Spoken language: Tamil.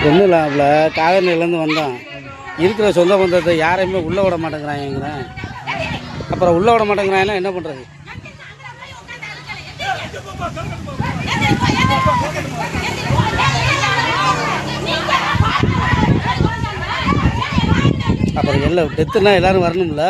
ஒன்றும் இல்லாமல காவேரிலேருந்து வந்தோம். இருக்கிற சொந்த பந்தத்தை யாரையுமே உள்ளே விட மாட்டேங்கிறாங்கிறேன் அப்புறம் உள்ளே விட மாட்டேங்கிறாங்கன்னா என்ன பண்ணுறது அப்புறம் எல்லாம் டெத்துனா எல்லாரும் வரணும்ல?